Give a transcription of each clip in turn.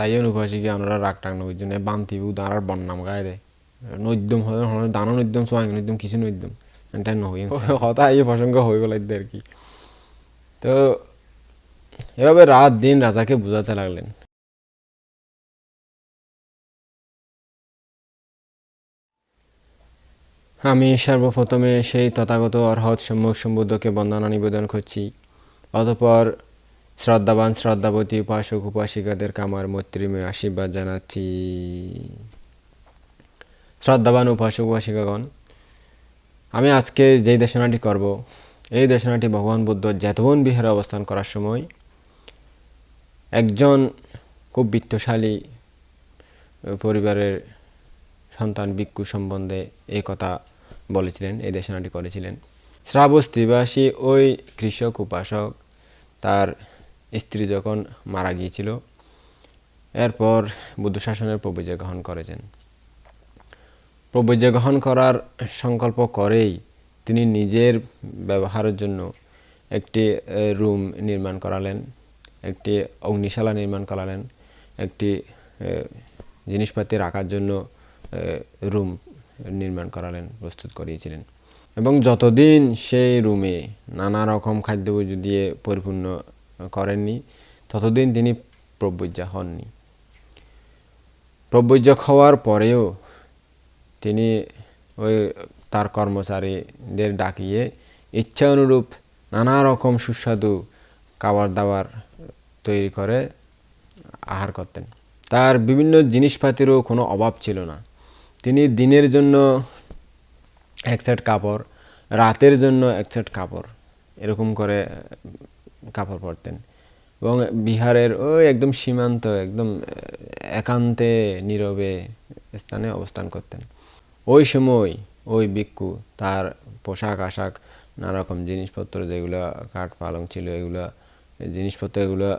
চাইও নুপাশিকে আমরা রাগ টাক নই জন্য বান্তি বু দাঁড়ার বন্নাম গায়ে দে নৈদ্যম হলে হলে দানো নৈদ্যম সোয়াং নৈদ্যম কিছু নৈদ্যম। এটা নই হতা এই প্রসঙ্গ হয়ে গেল আর কি। তো এভাবে রাত দিন রাজাকে বুঝাতে লাগলেন। আমি সর্বপ্রথমে সেই তথাগত অর্হৎ সম্মুখ সম্বুদ্ধকে বন্দনা নিবেদন করছি। অতঃপর শ্রদ্ধাবান শ্রদ্ধাবতী উপাসক উপাসিকাদেরকে আমার মৈত্রীময় আশীর্বাদ জানাচ্ছি। শ্রদ্ধাবান উপাসক উপাসিকাগণ, আমি আজকে যেই দেশনাটি করব, এই দেশনাটি ভগবান বুদ্ধ জেতবন বিহারে অবস্থান করার সময় একজন খুব বিত্তশালী পরিবারের সন্তান ভিক্ষু সম্বন্ধে এই কথা বলেছিলেন, এই দেশনাটি করেছিলেন। শ্রাবস্তিবাসী ওই কৃষক উপাসক, তার স্ত্রী যখন মারা গিয়েছিল, এরপর বুদ্ধ শাসনের প্রবিজয় গ্রহণ করেছেন। প্রবিজয় গ্রহণ করার সংকল্প করেই তিনি নিজের ব্যবহারের জন্য একটি রুম নির্মাণ করালেন, একটি অগ্নিশালা নির্মাণ করালেন, একটি জিনিসপাতি রাখার জন্য রুম নির্মাণ করালেন, প্রস্তুত করিয়েছিলেন। এবং যতদিন সেই রুমে নানা রকম খাদ্যবস্তু দিয়ে পরিপূর্ণ করেননি, ততদিন তিনি প্রব্যজ্জা হননি। প্রব্যজ্জক হওয়ার পরেও তিনি ওই তার কর্মচারীদের ডাকিয়ে ইচ্ছা অনুরূপ নানা রকম সুস্বাদু খাবার দাবার তৈরি করে আহার করতেন। তার বিভিন্ন জিনিসপাতিরও কোনো অভাব ছিল না। তিনি দিনের জন্য এক সেট কাপড়, রাতের জন্য এক সেট কাপড়, এরকম করে কাপড় পরতেন। এবং বিহারের ওই একদম সীমান্ত, একদম একান্তে, নীরবে স্থানে অবস্থান করতেন। ওই সময় ওই ভিক্ষু, তার পোশাক, আশাক নানা রকম জিনিসপত্র যেগুলো, কাঠ, পালং ছিল, এগুলো, জিনিসপত্র এগুলো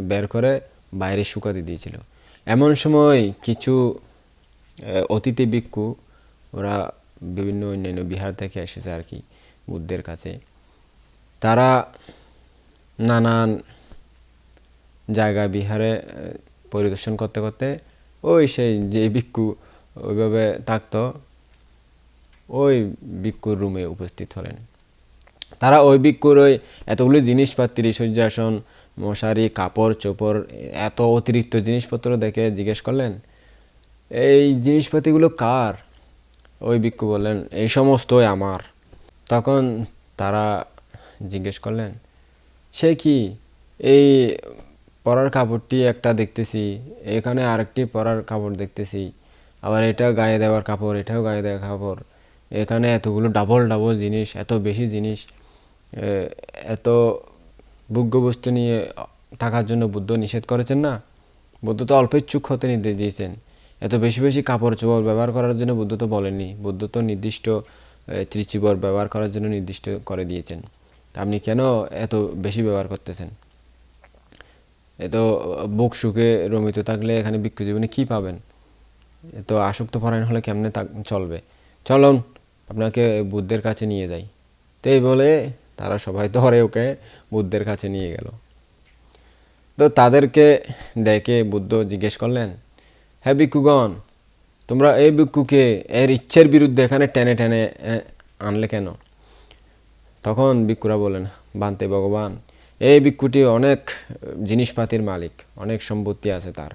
বের করে বাইরে শুকাতে দিয়েছিল। এমন সময় কিছু অতিথি ভিক্ষু, ওরা বিভিন্ন অন্যান্য বিহার থেকে এসেছে আর কি, বুদ্ধের কাছে। তারা নানান জায়গা বিহারে পরিদর্শন করতে করতে ওই সেই যে ভিক্ষু ওইভাবে থাকতো, ওই ভিক্ষুর রুমে উপস্থিত হলেন। তারা ওই ভিক্ষুর ওই এতগুলো জিনিসপাতি শয্যাসন, মশারি, কাপড়, চোপড়, এত অতিরিক্ত জিনিসপত্র দেখে জিজ্ঞেস করলেন, এই জিনিসপাতিগুলো কার? ওই ভিক্ষু বললেন, এই সমস্তই আমার। তখন তারা জিজ্ঞেস করলেন সে কি? এই পরার কাপড়টি একটা দেখতেছি। এখানে আরেকটি পরার কাপড় দেখতেছি। আবার এটা গায়ে দেওয়ার কাপড়, এটাও গায়ে দেওয়ার কাপড়। এখানে এতগুলো ডাবল ডাবল জিনিস, এত বেশি জিনিস এত ভোগ্য বস্তু নিয়ে থাকার জন্য বুদ্ধ নিষেধ করেছেন না? বুদ্ধ তো অল্প ইচ্ছুক হতে নির্দেশ দিয়েছেন। এত বেশি বেশি কাপড় চোপড় ব্যবহার করার জন্য বুদ্ধ তো বলেননি। বুদ্ধ তো নির্দিষ্ট ত্রিচিবর ব্যবহার করার জন্য নির্দিষ্ট করে দিয়েছেন। আপনি কেন এত বেশি ব্যবহার করতেছেন? এত বুক সুখে রমিত থাকলে এখানে বিক্ষু জীবনে কী পাবেন? এত আসক্ত পরায়ণ হলে কেমনে চলবে? চলুন, আপনাকে বুদ্ধের কাছে নিয়ে যাই। তো এই বলে তারা সবাই ধরে ওকে বুদ্ধের কাছে নিয়ে গেল। তো তাদেরকে দেখে বুদ্ধ জিজ্ঞেস করলেন হ্যাঁ ভিক্ষুগণ, তোমরা এই ভিক্ষুকে এর ইচ্ছের বিরুদ্ধে এখানে টেনে টেনে আনলে কেন? তখন ভিক্ষুরা বলেন, বান্তে ভগবান। এই ভিক্ষুটি অনেক জিনিসপাতির মালিক, অনেক সম্পত্তি আছে তার।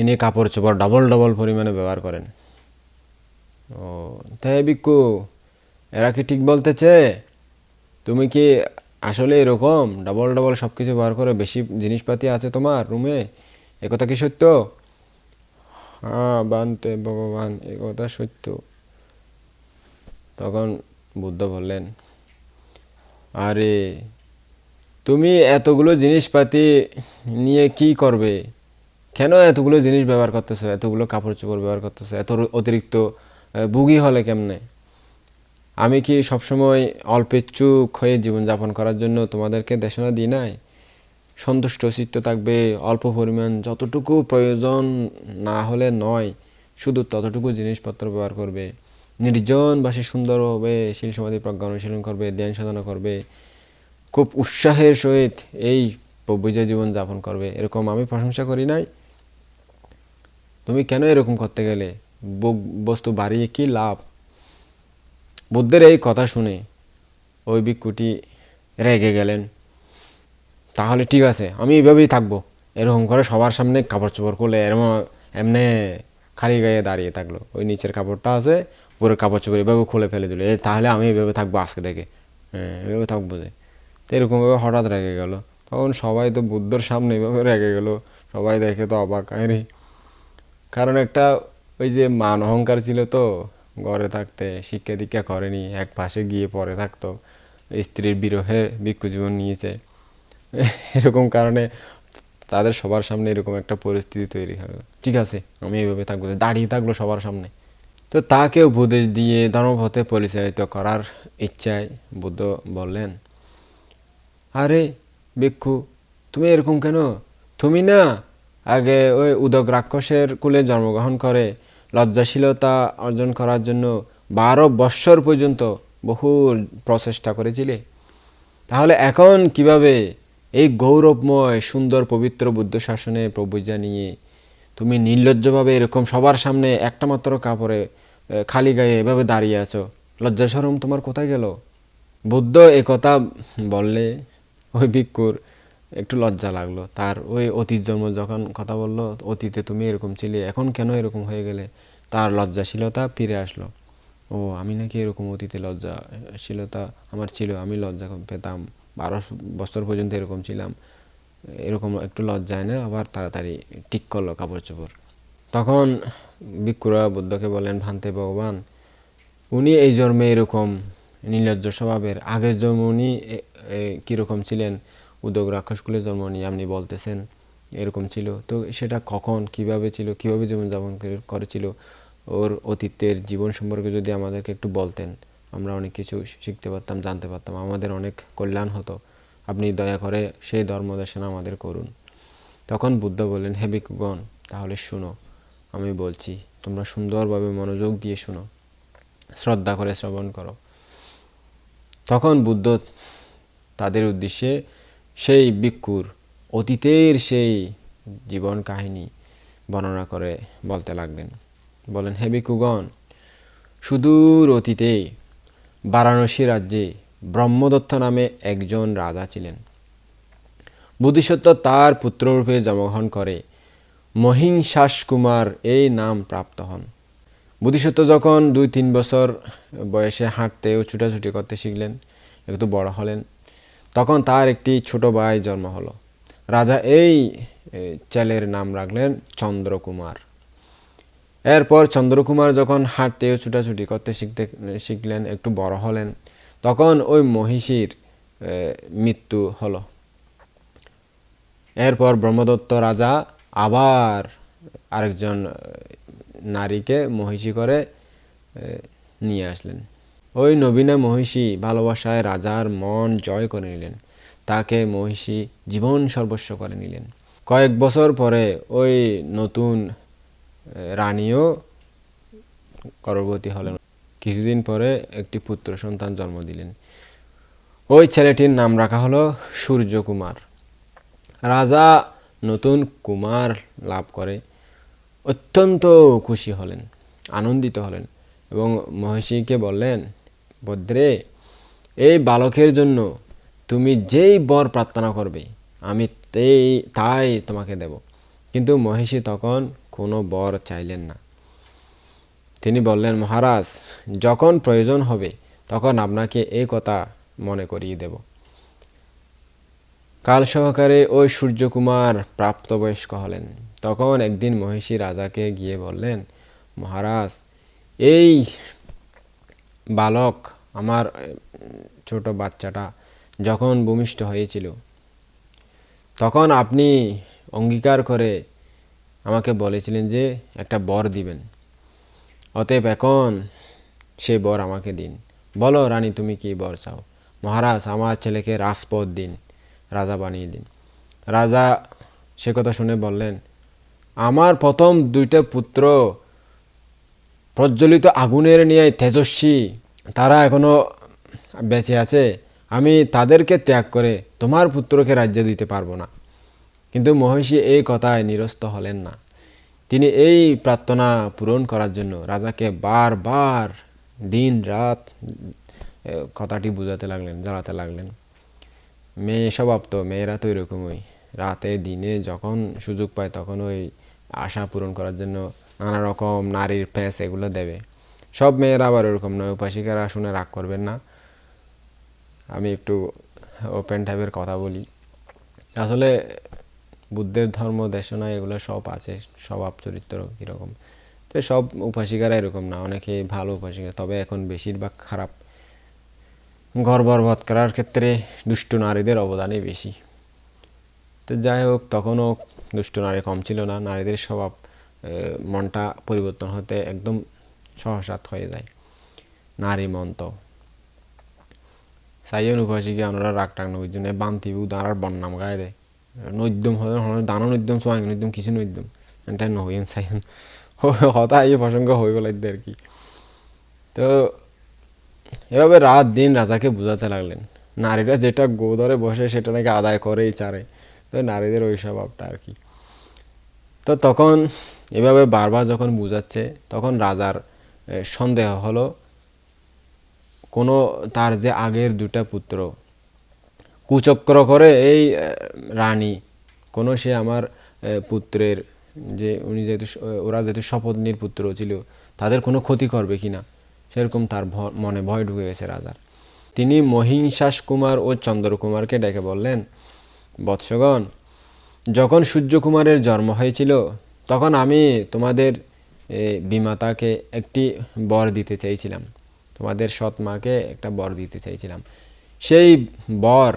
ইনি কাপড় চোপড় ডবল ডবল পরিমাণে ব্যবহার করেন। ও তাই ভিক্ষু, এরা কি ঠিক বলতেছে? তুমি কি আসলে এরকম ডবল ডবল সব কিছু ব্যবহার করে বেশি জিনিসপাতি আছে তোমার রুমে? একথা কি সত্য? হ্যাঁ বানতে ভগবান, এ কথা সত্য। তখন বুদ্ধ বললেন, আরে, তুমি এতগুলো জিনিসপাতি নিয়ে কি করবে? কেন এতগুলো জিনিস ব্যবহার করতেছো? এতগুলো কাপড় চোপড় ব্যবহার করতেছো? এত অতিরিক্ত বুগি হলে কেমনে? আমি কি সবসময় অল্পেচ্ছুক হয়ে জীবনযাপন করার জন্য তোমাদেরকে দেশনা দিই নাই? সন্তুষ্ট চিত্ত থাকবে, অল্প পরিমাণ যতটুকু প্রয়োজন না হলে নয়, শুধু ততটুকু জিনিসপত্র ব্যবহার করবে। নির্জন বাসে সুন্দরভাবে শিল সমাধি প্রজ্ঞা অনুশীলন করবে, ধ্যান সাধনা করবে, খুব উৎসাহের সহিত এই প্রভুজে জীবন যাপন করবে। এরকম আমি প্রশংসা করি নাই। তুমি কেন এরকম করতে গেলে? বস্তু বাড়িয়ে কি লাভ? বুদ্ধের এই কথা শুনে ওই ভিক্ষুটি রেগে গেলেন। তাহলে ঠিক আছে, আমি এইভাবেই থাকব। এরকম করে সবার সামনে কাপড় চোপড় করলে এরকম এমনি খালি গায়ে দাঁড়িয়ে থাকল। ওই নিচের কাপড়টা আছে উপরের কাপড় চোপড় এভাবে খুলে ফেলে দিল। এ, তাহলে আমি এভাবে থাকব আজকে থেকে। হ্যাঁ এভাবে থাকব যে। তো এরকমভাবে হঠাৎ রেগে গেল। তখন সবাই তো বুদ্ধর সামনে এভাবে রেগে গেল। সবাই দেখে তো অবাক, আরে। কারণ একটা ওই যে মান অহংকার ছিল তো, ঘরে থাকতে, শিক্ষা দীক্ষা করেনি, এক পাশে গিয়ে পরে থাকতো, স্ত্রীর বিরহে ভিক্ষু জীবন নিয়েছে। এরকম কারণে তাদের সবার সামনে এরকম একটা পরিস্থিতি তৈরি হলো। ঠিক আছে, আমি এইভাবে থাকব দাঁড়িয়ে থাকল সবার সামনে। তো তাকে উপদেশ দিয়ে ধর্মপথে পরিচালিত করার ইচ্ছায় বুদ্ধ বললেন, আরে ভিক্ষু, তুমি এরকম কেন? তুমি না আগে ওই উদক রাক্ষসের কুলে জন্মগ্রহণ করে, লজ্জাশীলতা অর্জন করার জন্য বারো বৎসর পর্যন্ত বহু প্রচেষ্টা করেছিলে। তাহলে এখন কীভাবে এই গৌরবময়, সুন্দর, পবিত্র বুদ্ধ শাসনে প্রভুজা নিয়ে তুমি নির্লজ্জভাবে এরকম সবার সামনে একটা মাত্র কাপড়ে খালি গায়ে এভাবে দাঁড়িয়ে আছো? লজ্জা সরম তোমার কোথায় গেল? বুদ্ধ এ কথা বললে, ওই ভিক্ষুর একটু লজ্জা লাগল। তার ওই অতীত জন্ম যখন কথা বলল, অতীতে তুমি এরকম ছিলে, এখন কেন এরকম হয়ে গেলে? তার লজ্জাশীলতা ফিরে আসলো। ও, আমি নাকি এরকম অতীতে লজ্জাশীলতা আমার ছিল, আমি লজ্জা পেতাম। বারো বছর পর্যন্ত এরকম ছিলাম। এরকম একটু লজ্জায় না, আবার তাড়াতাড়ি ঠিক করল কাপড় চোপড়। তখন ভিক্ষুরা বুদ্ধকে বলেন, ভান্তে ভগবান, উনি এই জন্মে এরকম নির্লজ্জ স্বভাবের। আগের জন্ম উনি কীরকম ছিলেন? উদ্যোগ রাক্ষসকুলে জন্ম নিয়ে আপনি বলতেছেন, এরকম ছিল। তো সেটা কখন, কীভাবে ছিল, কীভাবে জীবনযাপন করে- করেছিল? ওর অতীতের জীবন সম্পর্কে যদি আমাদেরকে একটু বলতেন, আমরা অনেক কিছু শিখতে পারতাম, জানতে পারতাম। আমাদের অনেক কল্যাণ হতো। আপনি দয়া করে সেই ধর্মদেশনা আমাদের করুন। তখন বুদ্ধ বললেন, হে ভিক্ষুগণ, তাহলে শুনো আমি বলছি, তোমরা সুন্দরভাবে মনোযোগ দিয়ে শুনো, শ্রদ্ধা করে শ্রবণ করো। তখন বুদ্ধ তাদের উদ্দেশ্যে সেই ভিক্ষুর, অতীতের সেই জীবন কাহিনী বর্ণনা করে বলতে লাগলেন। বলেন, হে ভিক্ষুগণ, সুদূর অতীতে বারাণসী রাজ্যে ব্রহ্মদত্ত নামে একজন রাজা ছিলেন। বুদ্ধিসত্ত্ব তার পুত্ররূপে জন্মগ্রহণ করে মহিষাস কুমার এই নাম প্রাপ্ত হন। বুদ্ধিসত্ত্ব যখন দুই তিন বছর বয়সে হাঁটতে ও ছুটাছুটি করতে শিখলেন একটু বড় হলেন তখন তার একটি ছোট ভাই জন্ম হলো। রাজা এই এ, ছেলের নাম রাখলেন চন্দ্রকুমার। এরপর চন্দ্রকুমার যখন হাঁটতে ও ছুটাছুটি করতে শিখতে শিখলেন একটু বড় হলেন তখন ওই মহিষীর মৃত্যু হলো। এরপর ব্রহ্মদত্ত রাজা আবার আরেকজন নারীকে মহিষী করে নিয়ে আসলেন। ওই নবীনা মহিষী ভালোবাসায় রাজার মন জয় করে নিলেন। তাকে মহিষী জীবন সর্বস্ব করে নিলেন। কয়েক বছর পরে ওই নতুন রানীও গর্ভবতী হলেন। কিছুদিন পরে একটি পুত্র সন্তান জন্ম দিলেন। ওই ছেলেটির নাম রাখা হলো সূর্যকুমার। রাজা নতুন কুমার লাভ করে অত্যন্ত খুশি হলেন, আনন্দিত হলেন এবং মহিষীকে বললেন বদ্রে এই বালকের জন্য তুমি যেই বর প্রার্থনা করবে, আমি তেই, তাই তোমাকে দেব। কিন্তু মহিষী তখন কোনো বর চাইলেন না। তিনি বললেন, মহারাজ, যখন প্রয়োজন হবে, তখন আপনাকে এই কথা মনে করিয়ে দেব। কাল সহকারে ওই সূর্যকুমার প্রাপ্তবয়স্ক হলেন। তখন একদিন মহিষী রাজাকে গিয়ে বললেন, মহারাজ, এই বালক আমার ছোট বাচ্চাটা যখন ভূমিষ্ঠ হয়েছিল, তখন আপনি অঙ্গীকার করে আমাকে বলেছিলেন যে একটা বর দিবেন। অতএব এখন সেই বর আমাকে দিন। বলো রানী, তুমি কি বর চাও? মহারাজ, আমার ছেলেকে রাজপথ দিন। রাজা বানিয়ে দিন। রাজা সে কথা শুনে বললেন, আমার প্রথম দুইটা পুত্র প্রজ্বলিত আগুনের নিয়ে তেজস্বী, তারা এখনও বেঁচে আছে। আমি তাদেরকে ত্যাগ করে তোমার পুত্রকে রাজ্য দিতে পারব না। কিন্তু মহিষী এই কথায় নিরস্ত হলেন না। তিনি এই প্রার্থনা পূরণ করার জন্য রাজাকে বারবার দিন রাত কথাটি বুঝাতে লাগলেন জ্বালাতে লাগলেন। মেয়ে স্বভাব তো, মেয়েরা তো এরকমই। রাতে, দিনে যখন সুযোগ পায় তখন ওই আশা পূরণ করার জন্য নানা রকম নারীর প্যাঁচ এগুলো দেবে। সব মেয়েরা আবার ওরকম নয়, উপাসিকারা শুনে রাগ করবেন না। আমি একটু ওপেন টাইপের কথা বলি। আসলে বুদ্ধের ধর্ম দেশনা এগুলো সব আছে, স্বভাব, চরিত্র কীরকম। তো সব উপাসিকারা এরকম না অনেকে ভালো উপাসিকা, তবে এখন বেশিরভাগ খারাপ। ঘর বরবাদ করার ক্ষেত্রে দুষ্ট নারীদের অবদানই বেশি। তো যাই হোক, তখনও দুষ্ট নারী কম ছিল না। নারীদের স্বভাব মনটা পরিবর্তন হতে একদম সহসাত হয়ে যায়। নারী মন তো। সাইয়ন উপাসিকে আমরা রাগ টাক নই জন্য বান্তি দাঁড়ার বন্নাম গায়ে দেয়। নৈদ্যম হয় দানো নৈদ্যম সোয়াং নৈদ্যম, কিছু নৈদ্যম। এটা নহইন সাইয়ন। হতা এই প্রসঙ্গ হয়ে গেল আর কি। তো এভাবে রাত দিন রাজাকে বোঝাতে লাগলেন। নারীরা যেটা গো ধরে বসে সেটা নাকি আদায় করেই চারে তো নারীদের ওই স্বভাবটা আর কি। তো তখন এভাবে বারবার যখন বুঝাচ্ছে, তখন রাজার সন্দেহ হলো, কোনো তার যে আগের দুটা পুত্র, কুচক্র করে এই রানী, কোনো সে আমার পুত্রের যে উনি যেহেতু ওরা যেহেতু শপথনির পুত্র ছিল, তাদের কোনো ক্ষতি করবে কিনা? সেরকম তার মনে ভয় ঢুকে গেছে রাজার। তিনি মহিংসাস কুমার ও চন্দ্রকুমারকে ডেকে বললেন, বৎসগণ, যখন সূর্যকুমারের জন্ম হয়েছিল, তখন আমি তোমাদের বিমাতাকে একটি বর দিতে চাইছিলাম তোমাদের সৎ মাকে একটা বর দিতে চাইছিলাম সেই বর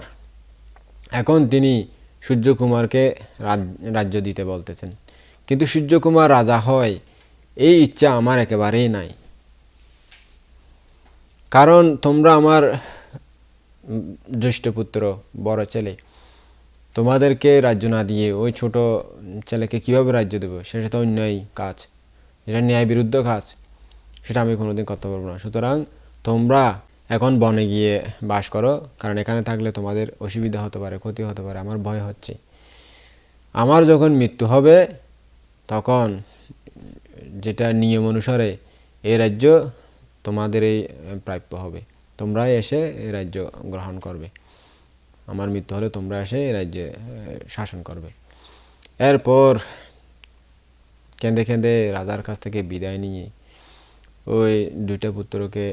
এখন তিনি সূর্যকুমারকে রাজ- রাজ্য দিতে বলতেছেন। কিন্তু সূর্যকুমার রাজা হয়, এই ইচ্ছা আমার একেবারেই নাই। কারণ তোমরা আমার জ্যেষ্ঠ পুত্র, বড় ছেলে, তোমাদেরকে রাজ্য না দিয়ে ওই ছোট ছেলেকে কীভাবে রাজ্য দেবো? সেটা তো অন্যায় কাজ। এটা ন্যায় বিরুদ্ধ কাজ। সেটা আমি কোনোদিন করতে পারব না। সুতরাং তোমরা এখন বনে গিয়ে বাস করো। কারণ এখানে থাকলে তোমাদের অসুবিধা হতে পারে, ক্ষতি হতে পারে। আমার ভয় হচ্ছে। আমার যখন মৃত্যু হবে, তখন যেটা নিয়ম অনুসারে এই রাজ্য তোমাদের এই আহ, প্রাপ্য হবে। তোমরাই এসে এই রাজ্য গ্রহণ করবে। আমার মৃত্যু হলে তোমরা এসে এই রাজ্যে শাসন করবে। এরপর কেঁদে কেঁদে রাজার কাছ থেকে বিদায় নিয়ে ওই দুইটা পুত্রকে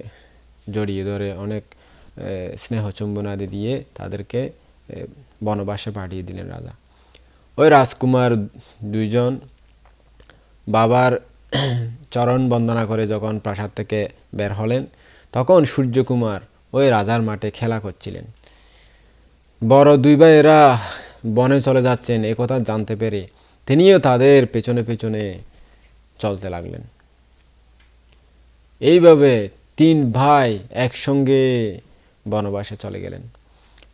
জড়িয়ে ধরে অনেক স্নেহ চুম্বন আদি দিয়ে তাদেরকে বনবাসে পাঠিয়ে দিলেন রাজা। ওই রাজকুমার দুইজন বাবার চরণ বন্দনা করে যখন প্রাসাদ থেকে বের হলেন, তখন সূর্যকুমার ওই রাজার মাঠে খেলা করছিলেন। বড় দুই ভাইয়েরা বনে চলে যাচ্ছেন একথা জানতে পেরে তিনিও তাদের পেছনে পেছনে চলতে লাগলেন। এইভাবে তিন ভাই একসঙ্গে বনবাসে চলে গেলেন।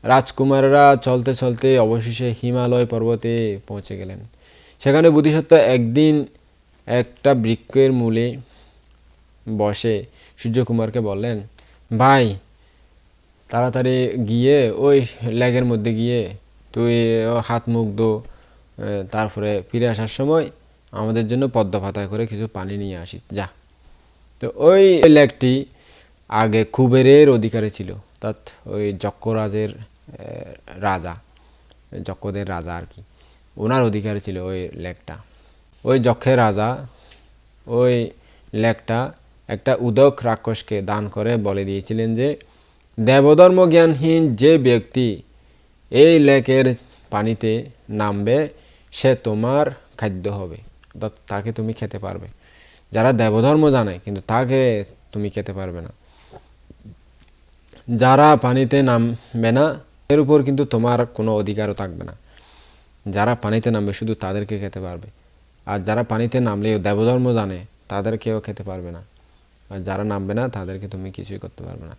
রাজকুমাররা চলতে চলতে অবশেষে হিমালয় পর্বতে পৌঁছে গেলেন। সেখানে বুদ্ধিসত্ত্ব একদিন একটা বৃক্ষের মূলে বসে সূর্যকুমারকে বললেন, ভাই, তাড়াতাড়ি গিয়ে ওই লেগের মধ্যে গিয়ে তুই হাত মুখ দো তারপরে ফিরে আসার সময় আমাদের জন্য পদ্ম পাতায় করে কিছু পানি নিয়ে আসিস, যা। তো ওই লেকটি আগে কুবেরের অধিকারে ছিল, অর্থাৎ ওই যক্ষরাজের রাজা, যক্ষদের রাজা আর কি, ওনার অধিকারে ছিল ওই লেকটা ওই যক্ষের রাজা, ওই লেকটা একটা উদক রাক্ষসকে দান করে বলে দিয়েছিলেন যে দেবধর্ম জ্ঞানহীন যে ব্যক্তি এই লেকের পানিতে নামবে, সে তোমার খাদ্য হবে। অর্থাৎ তাকে তুমি খেতে পারবে। যারা দেবধর্ম জানে, কিন্তু তাকে তুমি খেতে পারবে না। যারা পানিতে নামবে না, এর উপর কিন্তু তোমার কোনো অধিকারও থাকবে না। যারা পানিতে নামবে, শুধু তাদেরকে খেতে পারবে। আর যারা পানিতে নামলেও দেবধর্ম জানে, তাদেরকেও খেতে পারবে না। আর যারা নামবে না, তাদেরকে তুমি কিছুই করতে পারবে না।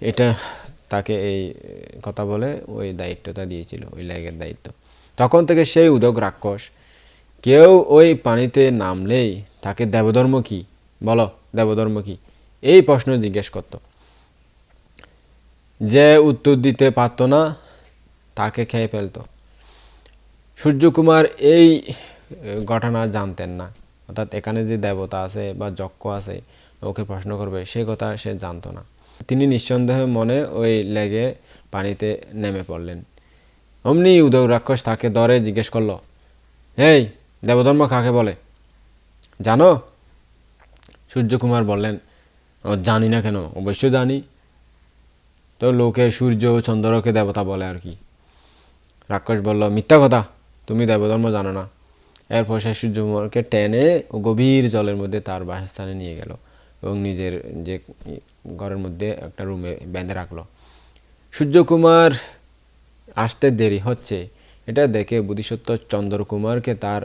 এটা তাকে এই কথা বলে ওই দায়িত্বটা দিয়েছিল, ওই লেগের দায়িত্ব। তখন থেকে সেই উদক রাক্ষস, কেউ ওই পানিতে নামলেই তাকে দেবধর্ম কি? বলো, দেবধর্ম কি? এই প্রশ্ন জিজ্ঞেস করত। যে উত্তর দিতে পারতো না, তাকে খেয়ে ফেলতো। সূর্যকুমার এই ঘটনা জানতেন না। অর্থাৎ এখানে যে দেবতা আছে বা যজ্ঞ আছে ওকে প্রশ্ন করবে সেই কথা সে জানতো না। তিনি নিঃসন্দেহে মনে ওই লেগে পানিতে নেমে পড়লেন। অমনি উদয় রাক্ষস তাকে ধরে জিজ্ঞেস করল এই দেবধর্ম কাকে বলে? জানো? সূর্যকুমার বললেন "ও, জানি না কেন অবশ্য জানি। তো লোকে সূর্য চন্দ্রকে দেবতা বলে আর কি? রাক্ষস বলল মিথ্যা কথা তুমি দেবধর্ম জানো না। এরপর সে সূর্যকুমারকে টেনে গভীর জলের মধ্যে তার বাসস্থানে নিয়ে গেল এবং নিজের যে ঘরের মধ্যে একটা রুমে বেঁধে রাখল। সূর্যকুমার আসতে দেরি হচ্ছে। এটা দেখে বুদ্ধিসত্ত্ব চন্দ্রকুমারকে তার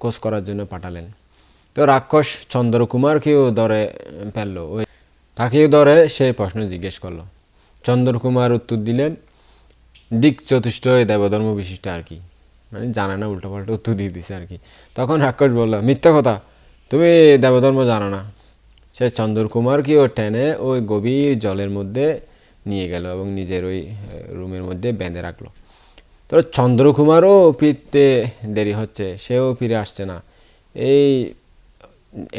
খোঁজ করার জন্য পাঠালেন। তো রাক্ষস চন্দ্রকুমারকেও ধরে ফেলল। ওই তাকেও ধরে সে প্রশ্ন জিজ্ঞেস করল। চন্দ্রকুমার উত্তর দিলেন, দিক চতুষ্ট দেবধর্ম বিশিষ্ট আর কি। মানে জানে না উল্টো পাল্টা উত্তর দিয়ে দিছে আর কি। তখন রাক্ষস বলল, মিথ্যা কথা, তুমি দেবধর্ম জানো না। সে চন্দ্রকুমারকেও টেনে ওই গভীর জলের মধ্যে নিয়ে গেল এবং নিজের ওই রুমের মধ্যে বেঁধে রাখল। তো চন্দ্রকুমারও ফিরতে দেরি হচ্ছে, সেও ফিরে আসছে না। এই,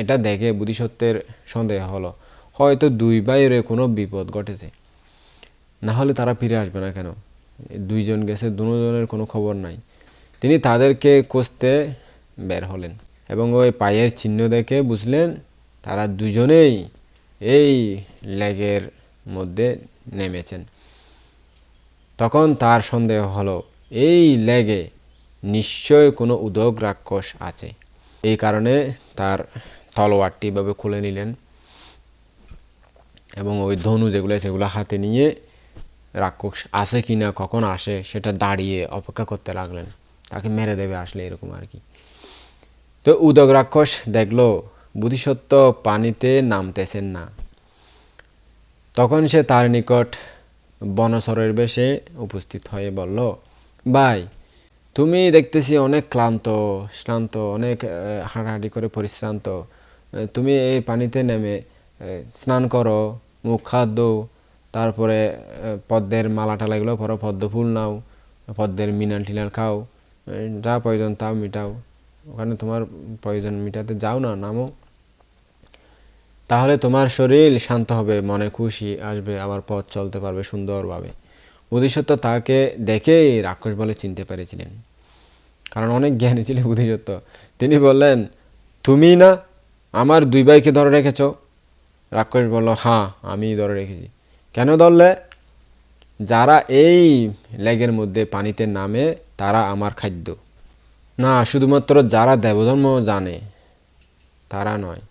এটা দেখে বুদ্ধিসত্ত্বের সন্দেহ হলো, হয়তো দুই ভাইয়ের কোনো বিপদ ঘটেছে। না হলে তারা ফিরে আসবে না কেন? দুইজন গেছে, দুজনের কোনো খবর নাই। তিনি তাদেরকে খুঁজতে বের হলেন এবং ওই পায়ের চিহ্ন দেখে বুঝলেন তারা দুজনেই এই লেগের মধ্যে নেমেছেন। তখন তার সন্দেহ হলো, এই লেগে নিশ্চয় কোনো উদক রাক্ষস আছে। এই কারণে তার তলোয়ারটি এভাবে খুলে নিলেন এবং ওই ধনু যেগুলো, সেগুলো হাতে নিয়ে রাক্ষস আসে কি না কখন আসে, সেটা দাঁড়িয়ে অপেক্ষা করতে লাগলেন। তাকে মেরে দেবে আসলে এরকম আর কি। তো উদক রাক্ষস দেখল, বুধিসত্ত্ব পানিতে নামতেছেন না। তখন সে তার নিকট বনসরের বেশে উপস্থিত হয়ে বলল, ভাই, তুমি দেখতেছি অনেক ক্লান্ত শ্রান্ত অনেক হাঁটাহাঁটি করে পরিশ্রান্ত। তুমি এই পানিতে নেমে স্নান করো, মুখ দো তারপরে পদ্মের মালা টালা এগুলো পরো পদ্ম ফুল নাও, পদ্মের মিনাল টিনাল খাও। যা প্রয়োজন তা মিটাও। ওখানে তোমার প্রয়োজন মিটাতে যাও না, নামো। তাহলে তোমার শরীর শান্ত হবে, মনে খুশি আসবে, আবার পথ চলতে পারবে সুন্দরভাবে। বুদ্ধিসত্ত্ব তাকে দেখেই রাক্ষস বলে চিনতে পেরেছিলেন। কারণ অনেক জ্ঞানী ছিলেন বুদ্ধিসত্ত্ব। তিনি বললেন, তুমি না, আমার দুই ভাইকে ধরে রেখেছ? রাক্ষস বলল হ্যাঁ আমি ধরে রেখেছি। কেন ধরলে? যারা এই লেগের মধ্যে পানিতে নামে, তারা আমার খাদ্য। না, শুধুমাত্র যারা দেবধর্ম জানে, তারা নয়।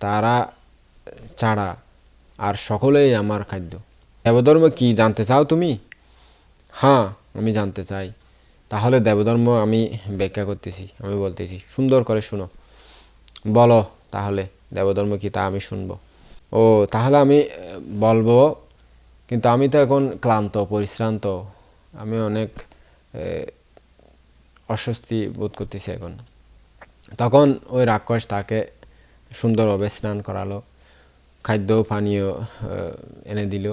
তারা ছাড়া আর সকলেই আমার খাদ্য। দেবধর্ম কি, জানতে চাও তুমি? হ্যাঁ আমি জানতে চাই। তাহলে দেবধর্ম আমি ব্যাখ্যা করতেছি, আমি বলতেছি। সুন্দর করে শুনো। বলো তাহলে দেবধর্ম কি তা আমি শুনব। ও, তাহলে আমি বলব কিন্তু আমি তো এখন ক্লান্ত, পরিশ্রান্ত। আমি অনেক অস্বস্তি বোধ করতেছি এখন। তখন ওই রাক্ষস তাকে সুন্দরভাবে স্নান করালো খাদ্য পানীয় এনে দিল,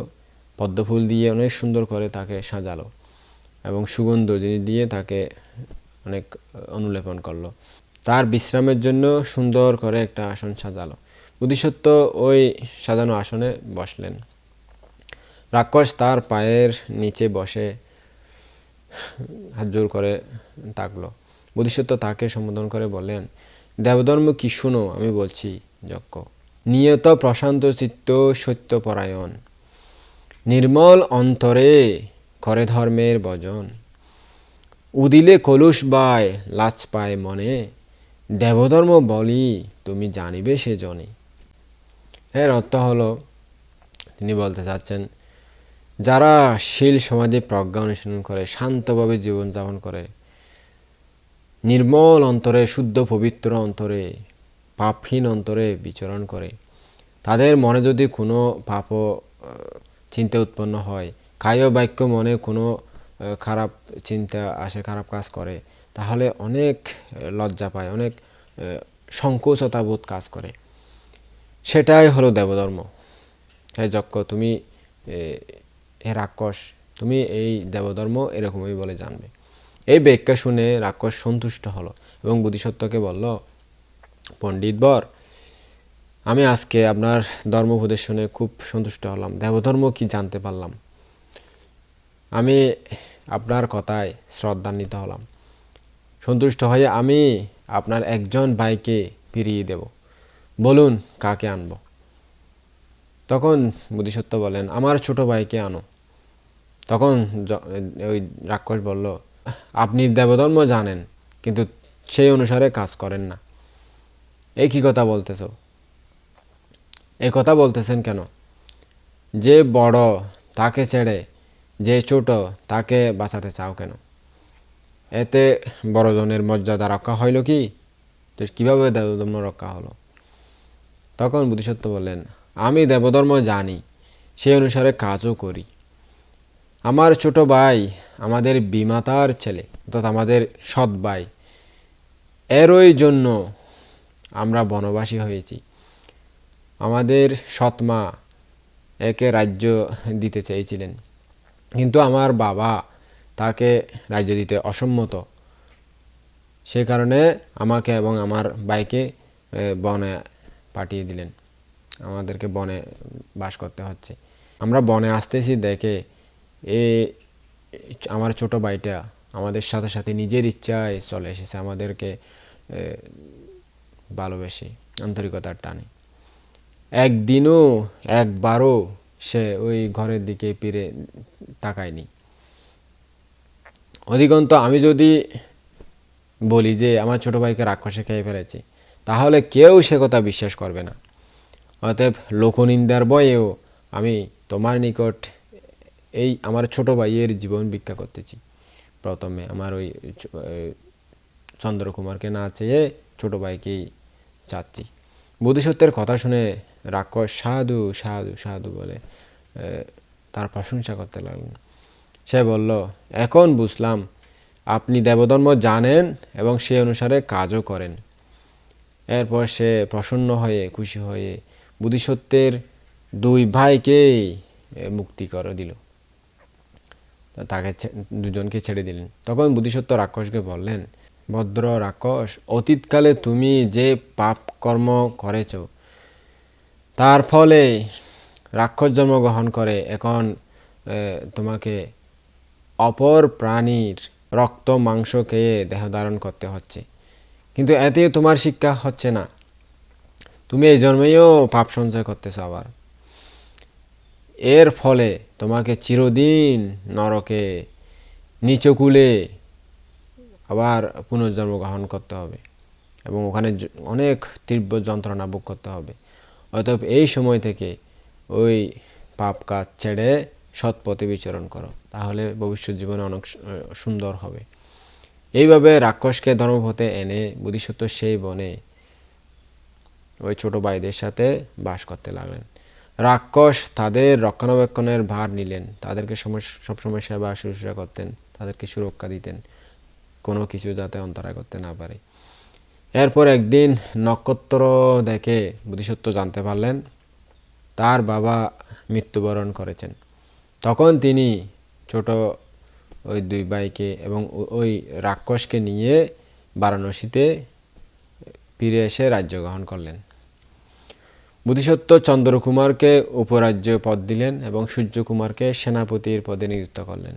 পদ্মফুল দিয়ে অনেক সুন্দর করে তাকে সাজালো এবং সুগন্ধ জিনিস দিয়ে তাকে অনেক অনুলেপন করল। তার বিশ্রামের জন্য সুন্দর করে একটা আসন সাজালো। বুদ্ধিসত্ত্ব ওই সাজানো আসনে বসলেন। রাক্ষস তার পায়ের নিচে বসে, হাত জোর করে তাকলো। বোধিসত্ত্ব তাকে সম্বোধন করে বলেন দেবধর্ম কি শুনো? আমি বলছি, যজ্ঞ। নিয়ত প্রশান্ত চিত্ত সত্যপরায়ণ নির্মল অন্তরে করে ধর্মের ভজন উদিলে কলুষ বায় লাচ পায় মনে। দেবধর্ম বলি, তুমি জানিবে সে জনে। এর অর্থ হলো, তিনি বলতে চাচ্ছেন যারা শীল সমাধি প্রজ্ঞা অনুশীলন করে শান্তভাবে জীবনযাপন করে নির্মল অন্তরে শুদ্ধ পবিত্র অন্তরে পাপহীন অন্তরে বিচরণ করে তাদের মনে যদি কোনো পাপ চিন্তা উৎপন্ন হয় কায় বাক্য মনে কোনো খারাপ চিন্তা আসে খারাপ কাজ করে তাহলে অনেক লজ্জা পায় অনেক আহ, সংকোচতা বোধ কাজ করে। সেটাই হলো দেবধর্ম। হে যক্ষ তুমি হে রাক্ষস, তুমি এই দেবধর্ম এরকমই বলে জানবে। এই ব্যাখ্যা শুনে রাক্ষস সন্তুষ্ট হলো এবং বোধিসত্ত্বকে বলল, পণ্ডিত বর, আমি আজকে আপনার ধর্ম উপদেশ শুনে খুব সন্তুষ্ট হলাম। দেবধর্ম কি জানতে পারলাম? আমি আপনার কথায় শ্রদ্ধান্বিত হলাম। সন্তুষ্ট হয়ে আমি আপনার একজন ভাইকে ফিরিয়ে দেব। বলুন, কাকে আনব? তখন বোধিসত্ত্ব বলেন, আমার ছোট ভাইকে আনো। তখন ওই রাক্ষস বলল, আপনি দেবধর্ম জানেন, কিন্তু সেই অনুসারে কাজ করেন না। এই কি কথা বলতেছ? এই কথা বলতেছেন কেন? যে বড় তাকে ছেড়ে, যে ছোট তাকে বাঁচাতে চাও কেন? এতে বড়জনের মর্যাদা রক্ষা হইল কি? তো কীভাবে দেবধর্ম রক্ষা হলো? তখন বুদ্ধিসত্ত্ব বললেন, আমি দেবধর্ম জানি, সেই অনুসারে কাজও করি। আমার ছোট ভাই, আমাদের বিমাতার ছেলে, অর্থাৎ আমাদের সৎ ভাই, এরই জন্য আমরা বনবাসী হয়েছি। আমাদের সৎমা একে রাজ্য দিতে চেয়েছিলেন। কিন্তু আমার বাবা তাকে রাজ্য দিতে অসম্মত। সে কারণে আমাকে এবং আমার ভাইকে বনে পাঠিয়ে দিলেন। আমাদেরকে বনে বাস করতে হচ্ছে। আমরা বনে আসতেছি দেখে এ, আমার ছোট ভাইটা আমাদের সাথে সাথে নিজের ইচ্ছায় চলে এসেছে আমাদেরকে ভালোবেসে, আন্তরিকতার টানে। একদিনও, একবারও সে ওই ঘরের দিকে ফিরে তাকায়নি। অধিকন্ত আমি যদি বলি যে আমার ছোট ভাইকে রাক্ষসে খেয়ে ফেলেছে, তাহলে কেউ সে কথা বিশ্বাস করবে না। অতএব লোকনিন্দার বয়েও আমি তোমার নিকট এই আমার ছোট ভাইয়ের জীবন ভিক্ষা করতেছি। প্রথমে আমার ওই চন্দ্রকুমারকে না চেয়ে ছোট ভাইকেই চাচ্ছি। বোধিসত্ত্বের কথা শুনে রাক্ষস সাধু সাধু সাধু বলে তার প্রশংসা করতে লাগলেন সে বলল, এখন বুঝলাম, আপনি দেবধর্ম জানেন এবং সে অনুসারে কাজও করেন। এরপর সে প্রসন্ন হয়ে, খুশি হয়ে বুদ্ধিসত্ত্বের দুই ভাইকেই মুক্তি করে দিল। তাকে দুজনকে ছেড়ে দিলেন। তখন বুদ্ধিসত্ত্ব রাক্ষসকে বললেন, ভদ্র রাক্ষস, অতীতকালে তুমি যে পাপ কর্ম করেছ, তার ফলে রাক্ষস জন্মগ্রহণ করে, এখন তোমাকে অপর প্রাণীর রক্ত, মাংস খেয়ে দেহ ধারণ করতে হচ্ছে। কিন্তু এতে তোমার শিক্ষা হচ্ছে না। তুমি এই জন্মেও পাপ সঞ্চয় করতেছ আবার। এর ফলে তোমাকে চিরদিন নরকে, নিচকুলে আবার পুনর্জন্ম গ্রহণ করতে হবে এবং ওখানে অনেক তীব্র যন্ত্রণা ভোগ করতে হবে। অতএব এই সময় থেকে ওই পাপ কাজ ছেড়ে সৎ পথে বিচরণ করো, তাহলে ভবিষ্যৎ জীবনে অনেক সুন্দর হবে। এইভাবে রাক্ষসকে ধর্মপথে এনে বুদ্ধিসত্ত্ব সেই বনে ওই ছোট ভাইদের সাথে বাস করতে লাগলেন। রাক্ষস তাদের রক্ষণাবেক্ষণের ভার নিলেন। তাদেরকে সবসময় সেবা শুশ্রূষা করতেন, তাদেরকে সুরক্ষা দিতেন, কোনো কিছু যাতে অন্তরায় করতে না পারে। এরপর একদিন নক্ষত্র দেখে বুদ্ধিসত্ত্ব জানতে পারলেন, তার বাবা মৃত্যুবরণ করেছেন। তখন তিনি ছোট ওই দুই ভাইকে এবং ওই রাক্ষসকে নিয়ে বারাণসীতে ফিরে এসে রাজ্য গ্রহণ করলেন। বোধিসত্ত্ব চন্দ্রকুমারকে উপরাজ্য পদ দিলেন এবং সূর্যকুমারকে সেনাপতির পদে নিযুক্ত করলেন।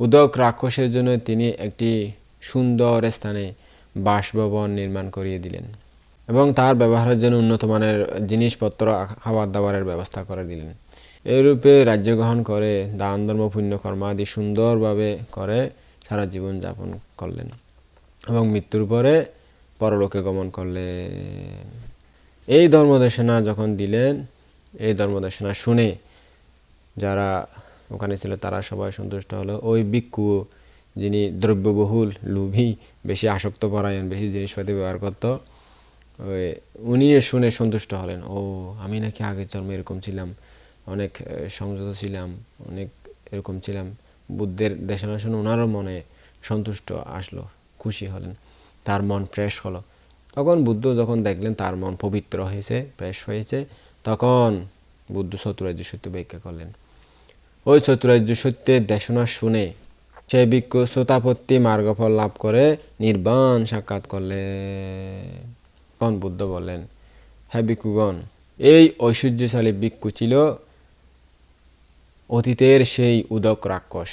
উদক রাক্ষসের জন্য তিনি একটি সুন্দর স্থানে বাসভবন নির্মাণ করিয়ে দিলেন এবং তার ব্যবহারের জন্য উন্নত মানের জিনিসপত্র খাবার দাবারের ব্যবস্থা করে দিলেন। এরূপে রাজ্য গ্রহণ করে দান ধর্ম পুণ্য কর্মাদি সুন্দরভাবে করে সারা জীবন যাপন করলেন এবং মৃত্যুর পরে পরলোকে গমন করলেন। এই ধর্মদেশনা যখন দিলেন, এই ধর্মদেশনা শুনে যারা ওখানে ছিল তারা সবাই সন্তুষ্ট হলো। ওই ভিক্ষু যিনি দ্রব্যবহুল, লোভী, বেশি আসক্ত পরায়ণ, বেশি জিনিসপাতি ব্যবহার করতো, ওই উনি শুনে সন্তুষ্ট হলেন। ও, আমি নাকি আগের জন্মে এরকম ছিলাম, অনেক সংযত ছিলাম, অনেক এরকম ছিলাম। বুদ্ধের দেশনা শুনে ওনারও মনে সন্তুষ্ট আসলো, খুশি হলেন। তার মন ফ্রেশ হলো। তখন বুদ্ধ যখন দেখলেন তার মন পবিত্র হয়েছে, ফ্রেশ হয়েছে, তখন বুদ্ধ চতুরার্য সত্য ব্যাখ্যা করলেন। ওই চতুরার্য সত্যের দেশনা শুনে সে ভিক্ষু শ্রোতাপত্তি মার্গফল লাভ করে নির্বাণ সাক্ষাৎ করলেন। তখন বুদ্ধ বললেন হ্যাঁ ভিক্ষুগণ, এই ঐশ্বর্যশালী ভিক্ষু ছিল অতীতের সেই উদক রাক্ষস।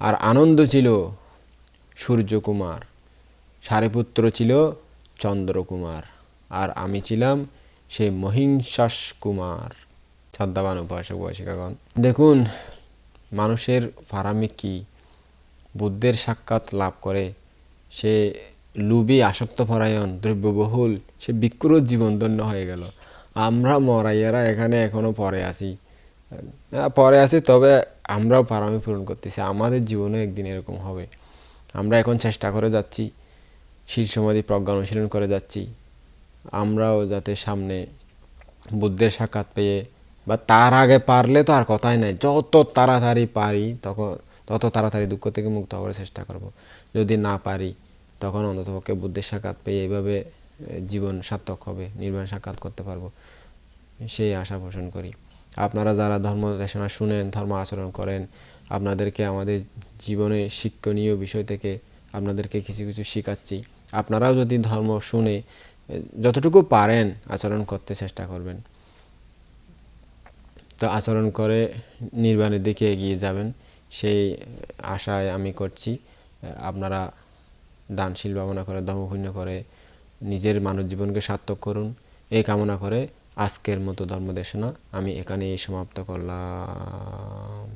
আর আনন্দ ছিল সূর্যকুমার। সারিপুত্র ছিল চন্দ্রকুমার, আর আমি ছিলাম সেই মহিষাস কুমার। শ্রদ্ধাবান উপাসক উপাসিকাগণ দেখুন মানুষের ফারামি কি। বুদ্ধের সাক্ষাৎ লাভ করে সে লুবি আসক্ত পরায়ণ, দ্রব্যবহুল, সে বিক্রুর জীবন ধন্য হয়ে গেল। আমরা মরাইয়ারা এখানে এখনও পরে আছি। পরে আছি, তবে আমরাও পারামি পূরণ করতেছি। আমাদের জীবনে একদিন এরকম হবে। আমরা এখন চেষ্টা করে যাচ্ছি। শীর্ষমাদি প্রজ্ঞা অনুশীলন করে যাচ্ছি। আমরাও যাতে সামনে বুদ্ধের সাক্ষাৎ পেয়ে বা তার আগে পারলে তো আর কথাই নাই। যত তাড়াতাড়ি পারি তখন, তত তাড়াতাড়ি দুঃখ থেকে মুক্ত হওয়ার চেষ্টা করব। যদি না পারি তখন অন্ততপক্ষে বুদ্ধের সাক্ষাৎ পেয়ে এইভাবে জীবন সার্থক হবে, নির্বাণ সাক্ষাৎ করতে পারব। সেই আশা পোষণ করি। আপনারা যারা ধর্ম দেশনা শুনেন, ধর্ম আচরণ করেন, আপনাদেরকে আমাদের জীবনে শিক্ষণীয় বিষয় থেকে আপনাদেরকে কিছু কিছু শেখাচ্ছি। আপনারাও যদি ধর্ম শুনে যতটুকু পারেন আচরণ করতে চেষ্টা করবেন। তো আচরণ করে নির্বাণের দিকে এগিয়ে যাবেন, সেই আশায় আমি করছি আপনারা দানশীল ভাবনা করে ধর্মপুণ্য করে, নিজের মানব জীবনকে সার্থক করুন। এই কামনা করে আজকের মতো ধর্মদেশনা আমি এখানেই সমাপ্ত করলাম।